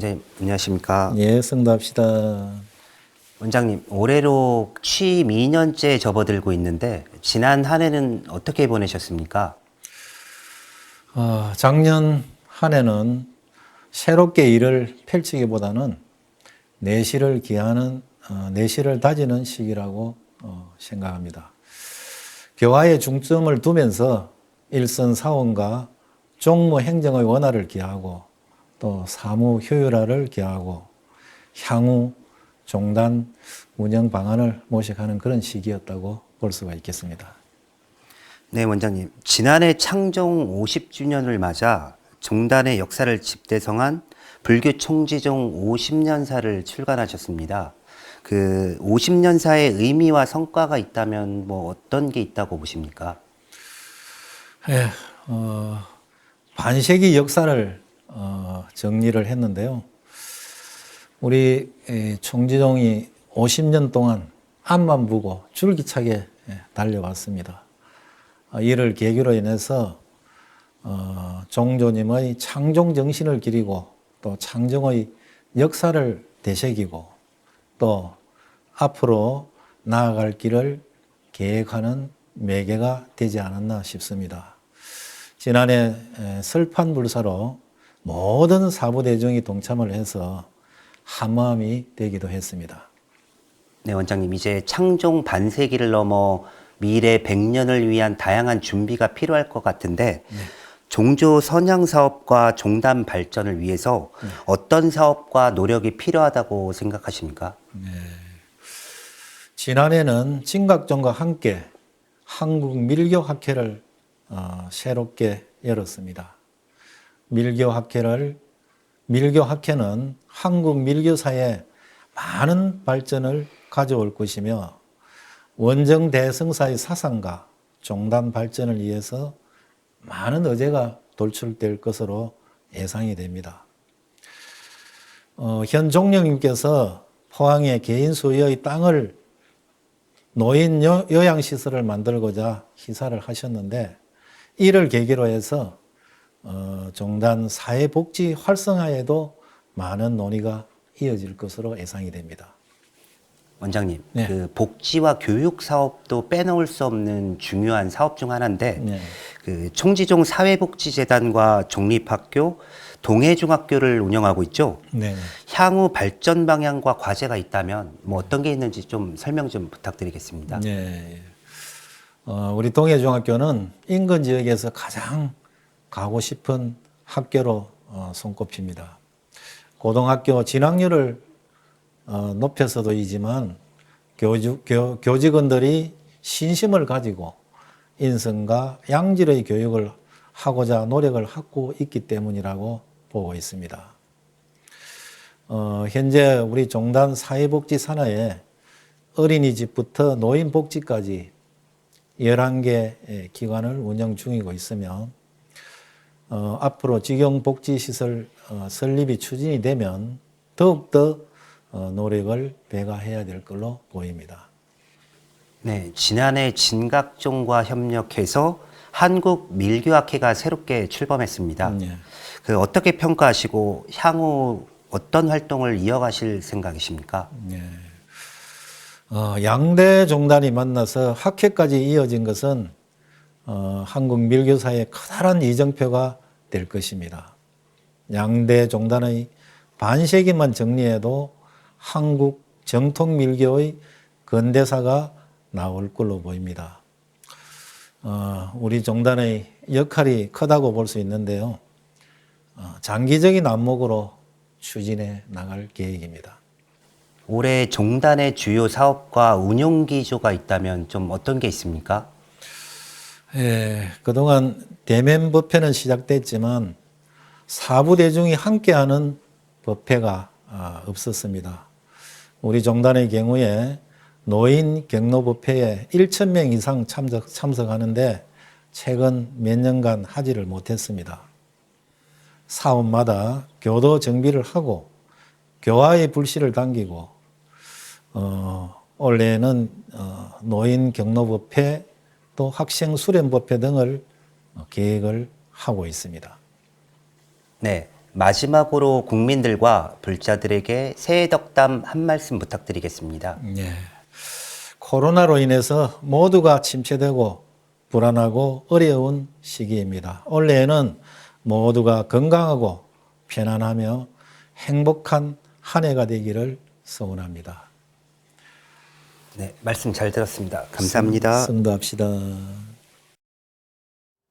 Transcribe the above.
네, 안녕하십니까. 예, 승답시다. 원장님, 올해로 취 2년째 접어들고 있는데 지난 한 해는 어떻게 보내셨습니까? 어, 작년 한 해는 새롭게 일을 펼치기보다는 내실을 기하는, 어, 내실을 다지는 시기라고 어, 생각합니다. 교화에 중점을 두면서 일선 사원과 종무 행정의 원활을 기하고 또 사무 효율화를 기하고 향후 종단 운영 방안을 모색하는 그런 시기였다고 볼 수가 있겠습니다. 네, 원장님. 지난해 창종 50주년을 맞아 종단의 역사를 집대성한 불교 총지종 50년사를 출간하셨습니다. 그 50년사의 의미와 성과가 있다면 뭐 어떤 게 있다고 보십니까? 예, 어, 반세기 역사를 어, 정리를 했는데요. 우리 에, 총지종이 50년 동안 앞만 보고 줄기차게 예, 달려왔습니다. 어, 이를 계기로 인해서 어, 종조님의 창종 정신을 기리고 또 창정의 역사를 되새기고 또 앞으로 나아갈 길을 계획하는 매개가 되지 않았나 싶습니다. 지난해 에, 설판불사로 모든 사부대중이 동참을 해서 한 마음이 되기도 했습니다. 네, 원장님. 이제 창종 반세기를 넘어 미래 100년을 위한 다양한 준비가 필요할 것 같은데 종조 선양 사업과 종단 발전을 위해서 어떤 사업과 노력이 필요하다고 생각하십니까? 지난해는 진각종과 함께 한국 밀교 학회를 어, 새롭게 열었습니다. 밀교학회를 밀교학회는 한국 밀교사에 많은 발전을 가져올 것이며 원정 대승사의 사상과 종단 발전을 위해서 많은 의제가 돌출될 것으로 예상이 됩니다. 어, 현 종령님께서 포항에 개인 소유의 땅을 노인 요- 요양시설을 만들고자 희사를 하셨는데 이를 계기로 해서 어, 종단 사회복지 활성화에도 많은 논의가 이어질 것으로 예상이 됩니다. 원장님, 네. 그 복지와 교육 사업도 빼놓을 수 없는 중요한 사업 중 하나인데 네. 그 총지종 사회복지재단과 종립학교, 동해중학교를 운영하고 있죠. 네. 향후 발전 방향과 과제가 있다면 뭐 어떤 게 있는지 좀 설명 좀 부탁드리겠습니다. 네. 어, 우리 동해중학교는 인근 지역에서 가장 가고 싶은 학교로 어, 손꼽힙니다. 고등학교 진학률을 어, 높여서도이지만 교주, 교, 교직원들이 신심을 가지고 인성과 양질의 교육을 하고자 노력을 하고 있기 때문이라고 보고 있습니다. 어, 현재 우리 종단 사회복지 산하에 어린이집부터 노인복지까지 11개 기관을 운영 중이고 있으며 어, 앞으로 직영복지시설 어, 설립이 추진이 되면 더욱더 어, 노력을 배가해야 될 걸로 보입니다. 네, 지난해 진각종과 협력해서 한국 밀교학회가 새롭게 출범했습니다. 음, 예. 그 어떻게 평가하시고 향후 어떤 활동을 이어가실 생각이십니까? 예. 어, 양대 종단이 만나서 학회까지 이어진 것은 어, 한국 밀교사의 커다란 이정표가 될 것입니다. 양대 종단의 반세기만 정리해도 한국 정통 밀교의 근대사가 나올 걸로 보입니다. 어, 우리 종단의 역할이 크다고 볼 수 있는데요. 어, 장기적인 안목으로 추진해 나갈 계획입니다. 올해 종단의 주요 사업과 운용 기조가 있다면 좀 어떤 게 있습니까? 예, 그동안 대면 법회는 시작됐지만 사부 대중이 함께하는 법회가 아, 없었습니다. 우리 종단의 경우에 노인 경로 법회에 1천 명 이상 참석, 참석하는데 최근 몇 년간 하지를 못했습니다. 사원마다 교도 정비를 하고 교화의 불씨를 당기고 어, 올해는 어, 노인 경로법회 또 학생 수련 법회 등을 어, 계획을 하고 있습니다. 네, 마지막으로 국민들과 불자들에게 새해 덕담 한 말씀 부탁드리겠습니다. 예. 코로나로 인해서 모두가 침체되고 불안하고 어려운 시기입니다. 올해에는 모두가 건강하고 편안하며 행복한 한 해가 되기를 소원합니다. 네, 말씀 잘 들었습니다. 감사합니다. 성도합시다.